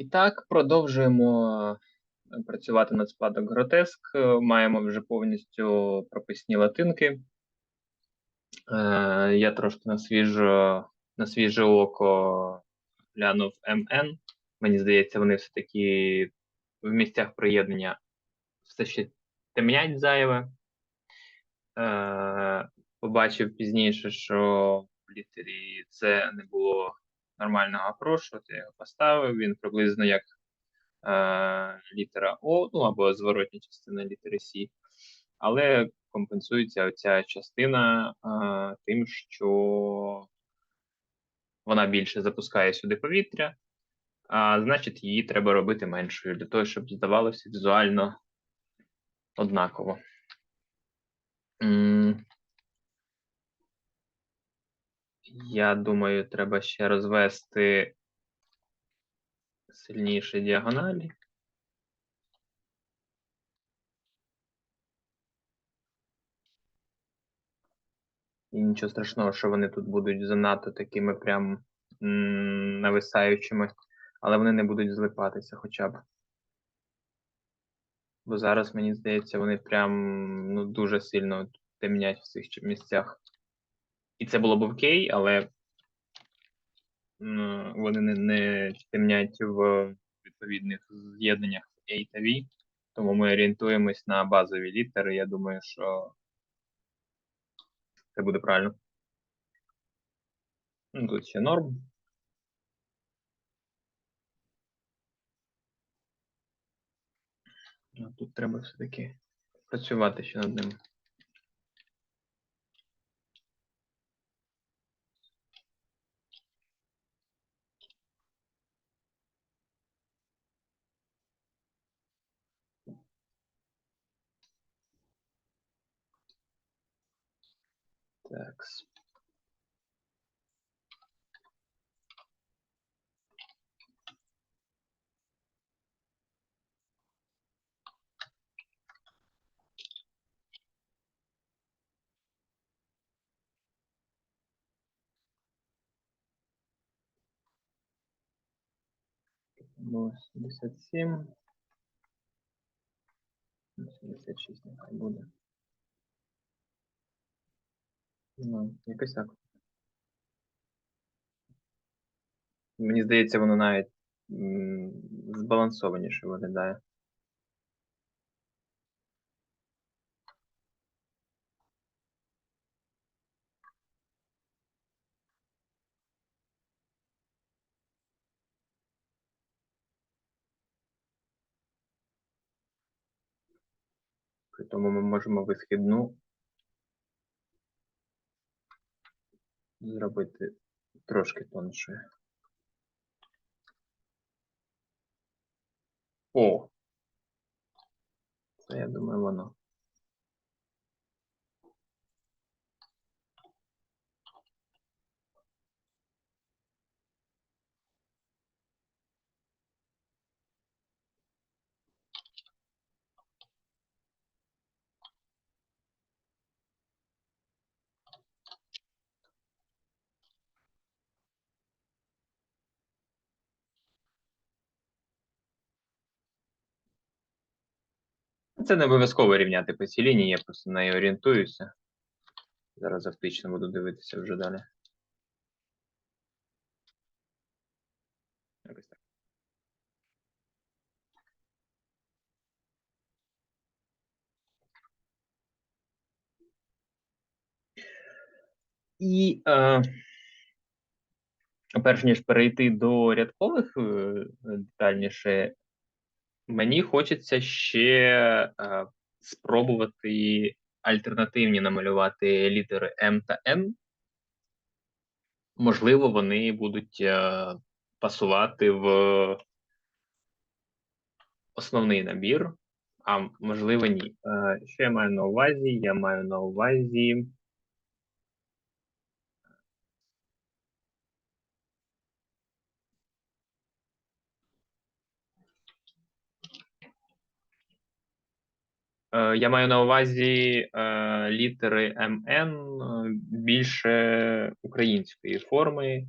І так, продовжуємо е, працювати над спадок гротеск. Е, Маємо вже повністю прописні латинки. Е, Я трошки на свіже, на свіже око глянув МН. Мені здається, вони все-таки в місцях приєднання все ще темнять зайве. Побачив пізніше, що в літері С не було нормального апрошу, от я його поставив. Він приблизно як е, літера О, ну або зворотня частина літери С. Але компенсується оця частина е, тим, що вона більше запускає сюди повітря, а значить, її треба робити меншою для того, щоб здавалося візуально однаково. Я думаю, треба ще розвести сильніші діагоналі. І нічого страшного, що вони тут будуть занадто такими прям нависаючими, але вони не будуть злипатися хоча б. Бо зараз, мені здається, вони прям ну, дуже сильно темнять в цих місцях. І це було б окей, але вони не, не темнять в відповідних з'єднаннях A та V. Тому ми орієнтуємось на базові літери. Я думаю, що це буде правильно. Ну, тут ще норм. Тут треба все-таки працювати ще над ним. Так. Було 77. 76 нехай буде. Ну, якось так. Мені здається, воно навіть збалансованіше виглядає. Тому ми можемо висхідну зробити трошки тоншою. О! Це, я думаю, воно. Це не обов'язково рівняти по цій лінії, я просто на неї орієнтуюся. Зараз автично буду дивитися вже далі. І е, перш ніж перейти до рядкових е, детальніше, мені хочеться ще е, спробувати альтернативні намалювати літери М та Н. Можливо, вони будуть е, пасувати в основний набір, а можливо, ні. Е, Що я маю на увазі? Я маю на увазі. Я маю на увазі е, літери МН е, більше української форми.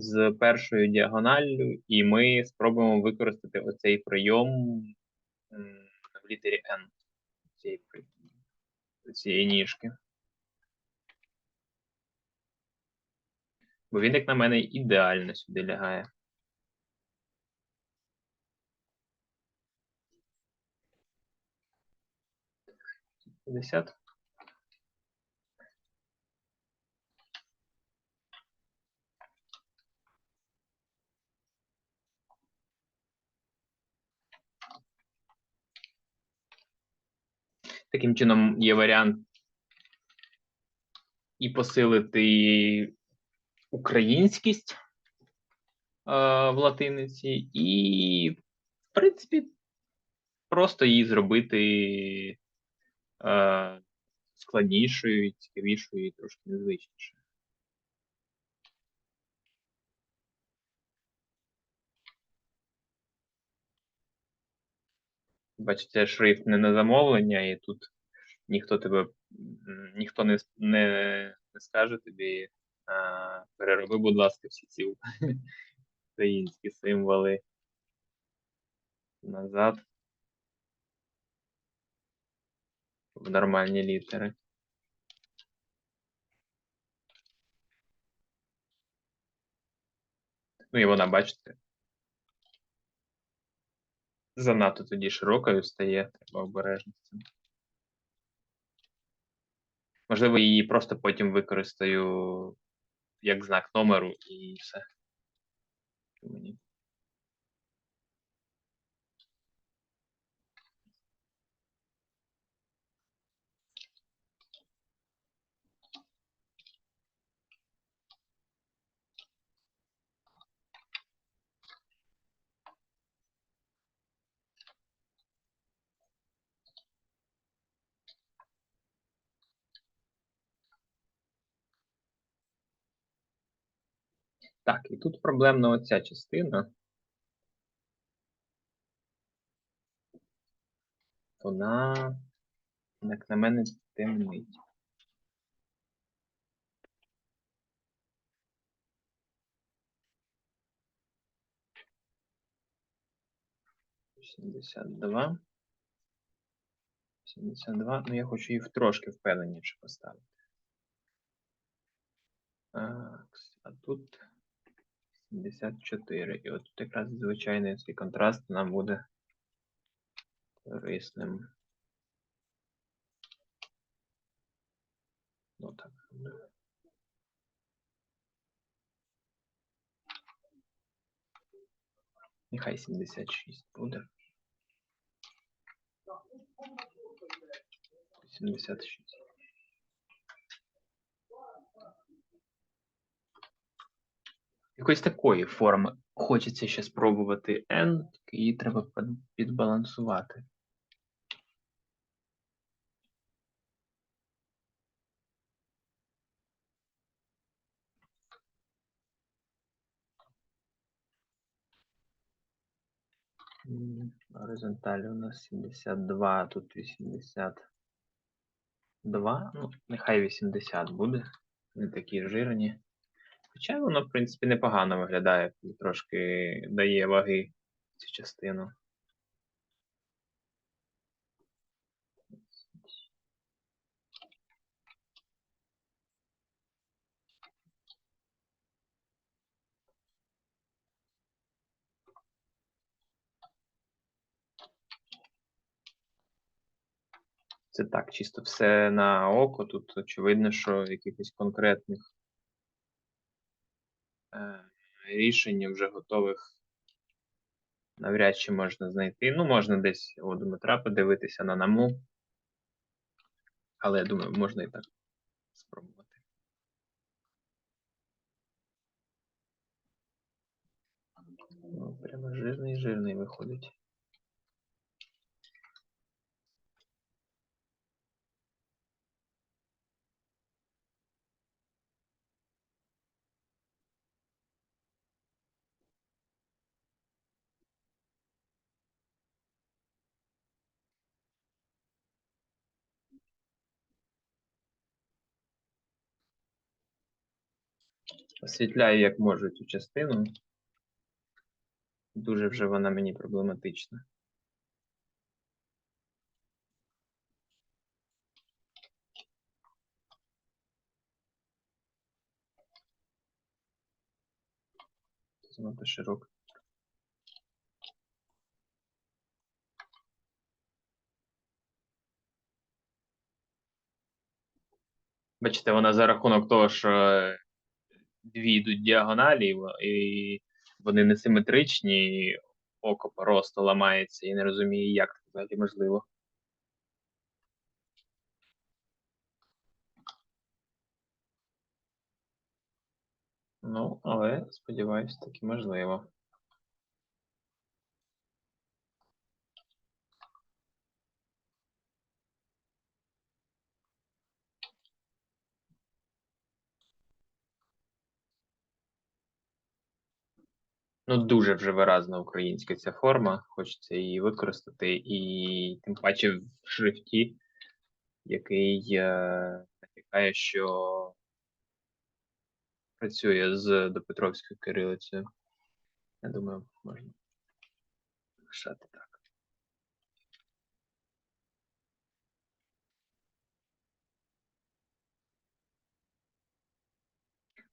з першою діагоналлю, і ми спробуємо використати оцей прийом в літері цієї, цієї ніжки. Бо він, як на мене, ідеально сюди лягає. П'ятдесят. Таким чином, є варіант і посилити українськість е, в латиниці, і, в принципі, просто її зробити е, складнішою, цікавішою і трошки незвичнішою. Бачите, шрифт не на замовлення, і тут ніхто тебе ніхто не, не, не скаже тобі, перероби, будь ласка, всі ці українські символи назад в нормальні літери. Ну і вона, бачите, занадто тоді широкою стає, треба обережно. Можливо, її просто потім використаю як знак номеру і все. Мені. Так, і тут проблемна оця частина. Вона, як на мене, темнить. Сімдесят два. Сімдесят два. Ну, я хочу її трошки впевненіше поставити. Так, а тут 74. І от тут якраз звичайний цей контраст нам буде корисним. Ну так. Нехай 76 буде. 76. Якоїсь такої форми хочеться ще спробувати N, її треба підбалансувати. М, Горизонталі у нас 72, а тут 82. Ну, нехай 80 буде. Не такі жирні. Хоча воно, в принципі, непогано виглядає, трошки дає ваги цю частину. Це так, чисто все на око. Тут очевидно, що якихось конкретних рішень вже готових навряд чи можна знайти. Ну, можна десь у Дмитра подивитися на наму. Але я думаю, можна і так спробувати. Прямо жирний, жирний виходить. Освітляю, як можу цю частину. Дуже вже вона мені проблематична. Занадто широко. Бачите, вона за рахунок того, що е, дві йдуть діагоналі, і вони несиметричні, і око просто ламається і не розуміє, як це взагалі можливо. Ну, але сподіваюсь, таки можливо. Ну, дуже вже виразна українська ця форма, хочеться її використати, і тим паче в шрифті, який е, що працює з допетровською кирилицею. Я думаю, можна лишати так.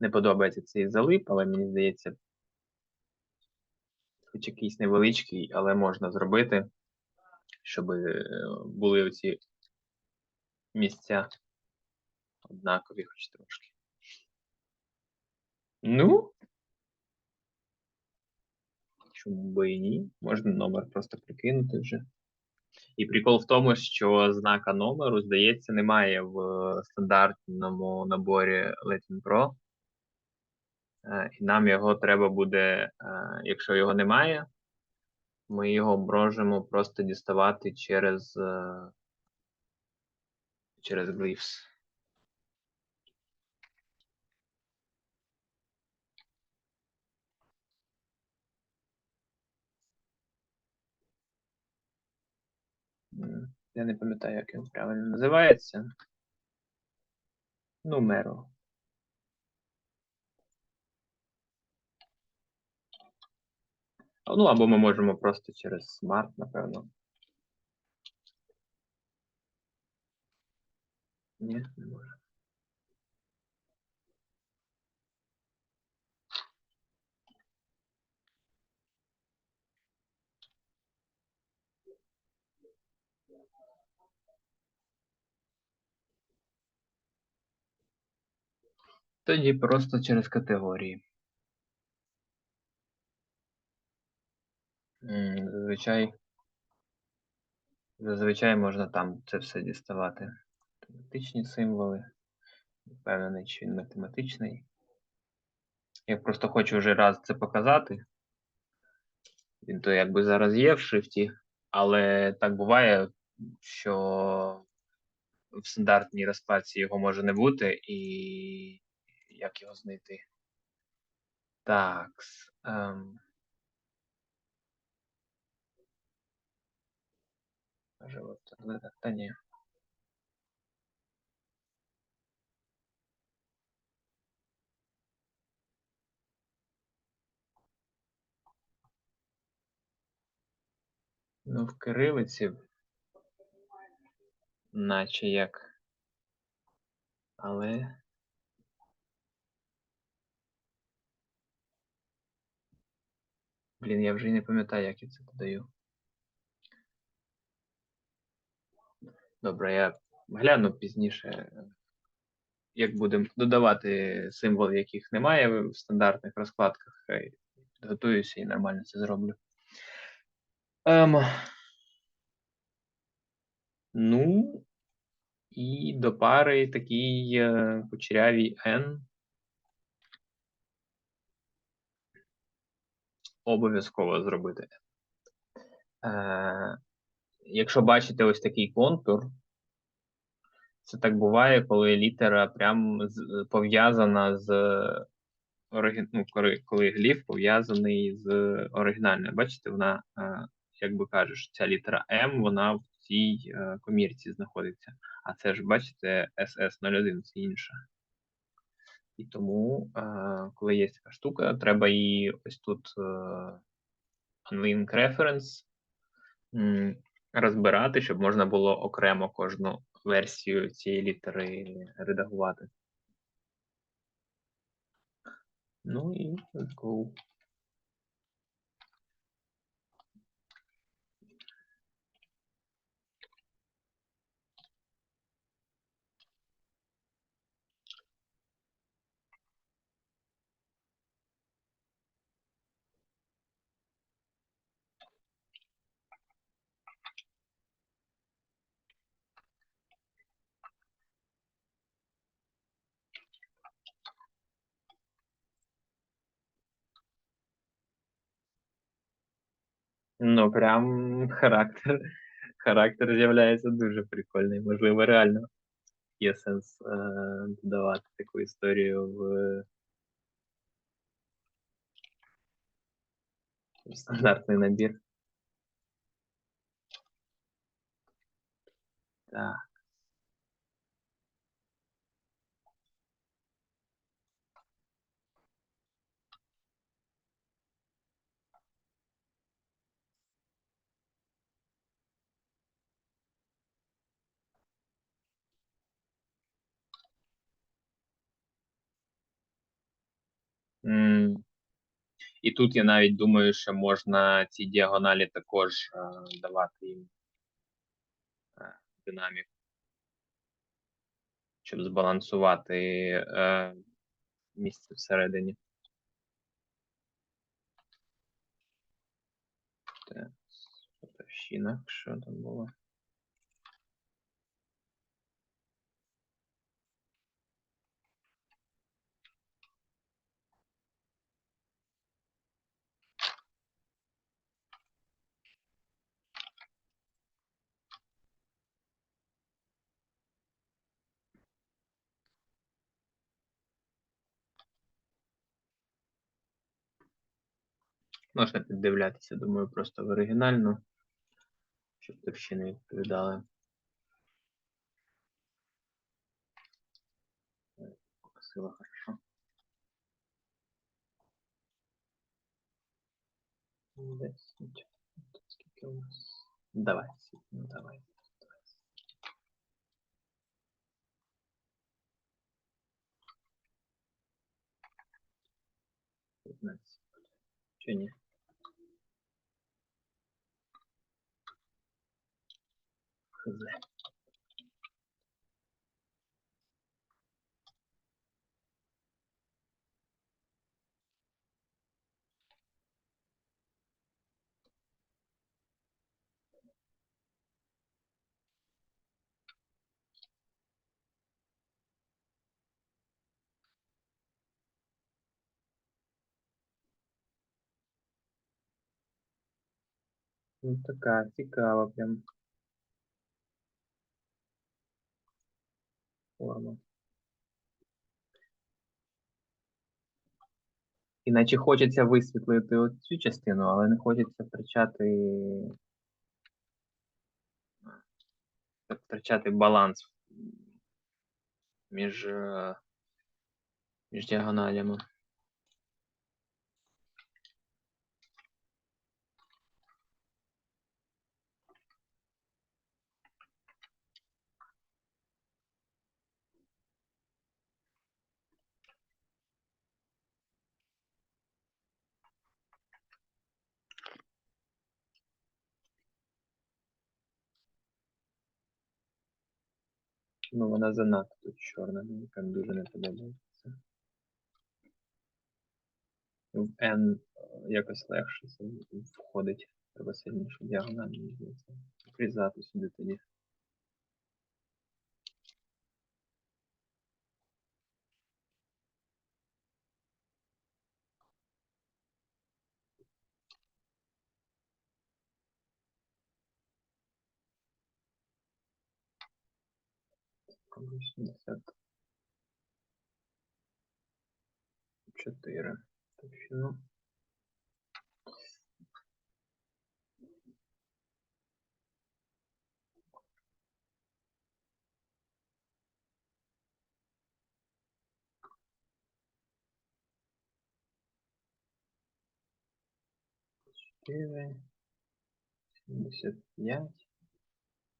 Не подобається цей залип, але мені здається, хоч якийсь невеличкий, але можна зробити, щоб е, були оці місця однакові, хоч трошки. Ну, чому би і ні? Можна номер просто прикинути вже. І прикол в тому, що знака номеру, здається, немає в стандартному наборі Latin Pro. Е, І нам його треба буде, е, якщо його немає, ми його можемо просто діставати через, е, через Glyphs. Я не пам'ятаю, як він правильно називається. Нумеро. Ну, або ми можемо просто через Smart, напевно. Ні, не можемо. Тоді просто через категорії. Зазвичай. Зазвичай можна там це все діставати. Математичні символи. Впевнений, чи він математичний. Я просто хочу вже раз це показати. Він то якби зараз є в шрифті, але так буває, що в стандартній розкладці його може не бути, і як його знайти? Так. Ем... Може, от, але так, та ні. Ну, в кирилиці, наче як. Але. Блін, я вже не пам'ятаю, як я це додаю. Добре, я гляну пізніше, як будемо додавати символи, яких немає в стандартних розкладках. Хай Підготуюся і нормально це зроблю. Ем, ну, і до пари такий е, кучерявий N. Обов'язково зробити. Е, якщо бачите ось такий контур, це так буває, коли літера прям пов'язана з ну, коли, гліф пов'язаний з оригінальною. Бачите, вона, е, як би кажеш, ця літера М, вона в цій е, комірці знаходиться. А це ж, бачите, SS01, це інша. І тому, е, коли є така штука, треба її ось тут unlink reference розбирати, щоб можна було окремо кожну версію цієї літери редагувати. Ну і let's Ну, прям характер. Характер з'являється дуже прикольний. Можливо, реально є сенс е, додавати таку історію в, стандартний набір. Так. І тут я навіть думаю, що можна ці діагоналі також е, давати їм е, динаміку, щоб збалансувати е, місце всередині. Так, що там було? Можна піддивлятися, думаю, просто в оригінальну, щоб товщини відповідали. Красиво, хорошо. Десять. Скільки у нас? Давай, ну давай. Пятнадцать. Чи ні? Хз. Ну, така цікава прям форма. Іначе хочеться висвітлити цю частину, але не хочеться втрачати втрачати баланс між, е, між діагоналями. Ну, вона занадто чорна, мені прям дуже не подобається. В N е, якось легше входить. Треба сильніше діагональні здається. Призати сюди тоді. восемьдесят четыре Толщину. Четыре, семьдесят пять,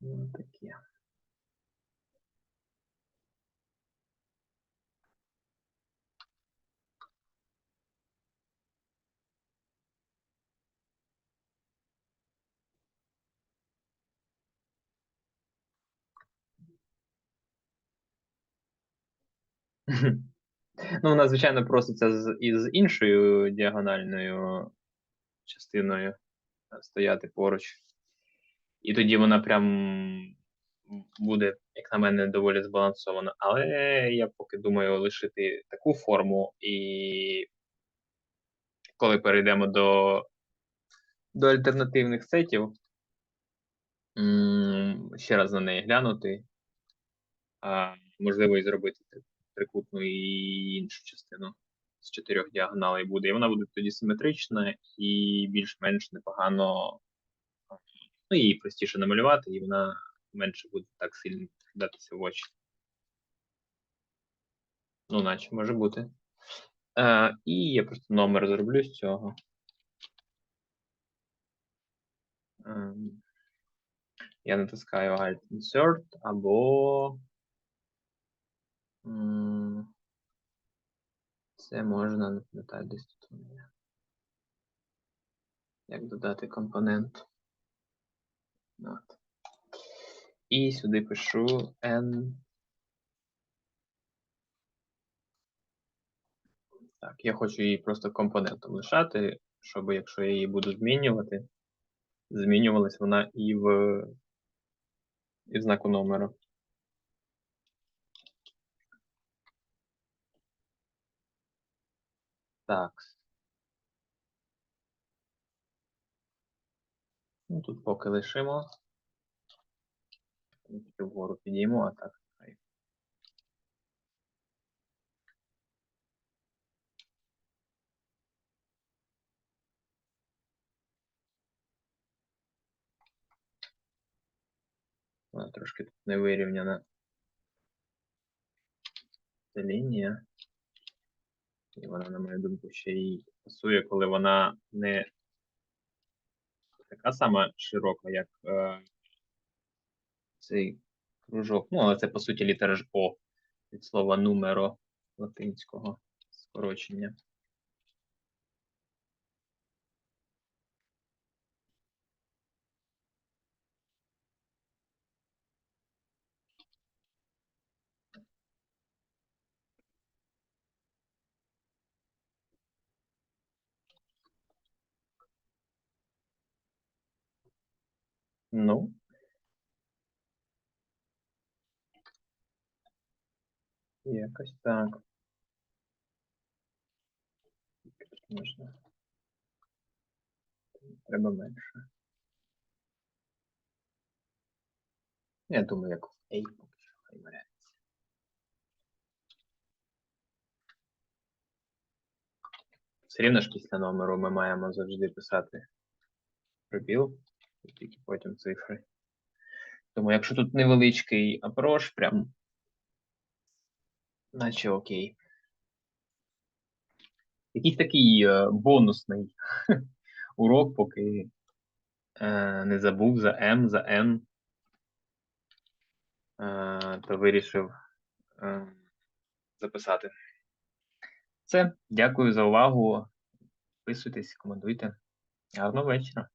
вот такие. Ну, вона, звичайно, проситься з, із іншою діагональною частиною е, стояти поруч. І тоді вона прям буде, як на мене, доволі збалансована. Але я поки думаю лишити таку форму, і коли перейдемо до, до альтернативних сетів, ще раз на неї глянути, а можливо і зробити трикутну і іншу частину з чотирьох діагоналей буде. І вона буде тоді симетрична і більш-менш непогано. Ну, її простіше намалювати, і вона менше буде так сильно кидатися в очі. Ну, наче може бути. Е, і я просто номер зроблю з цього. Ем, я натискаю Alt Insert або. Це можна, не десь тут у мене. Як додати компонент. От. І сюди пишу N. Так, я хочу її просто компонентом лишати, щоб якщо я її буду змінювати, змінювалась вона і в, і в знаку номера. Так. Ну, тут поки лишимо. Тільки вгору підійму, а так. Вона трошки тут не вирівняна. Ця лінія. І вона, на мою думку, ще й пасує, коли вона не така сама широка, як е, цей кружок. Ну, але це по суті літера ж О від слова нумеро латинського скорочення. Ну. Якось так. Можна. Треба менше. Я думаю, як в A поки що хай. Все рівно ж після номеру ми маємо завжди писати пробіл, і тільки потім цифри. Тому якщо тут невеличкий апрош, прям наче окей. Якийсь такий е, бонусний урок, поки е, не забув за М, за N, е, то вирішив записати. Все, дякую за увагу. Підписуйтесь, коментуйте. Гарного вечора.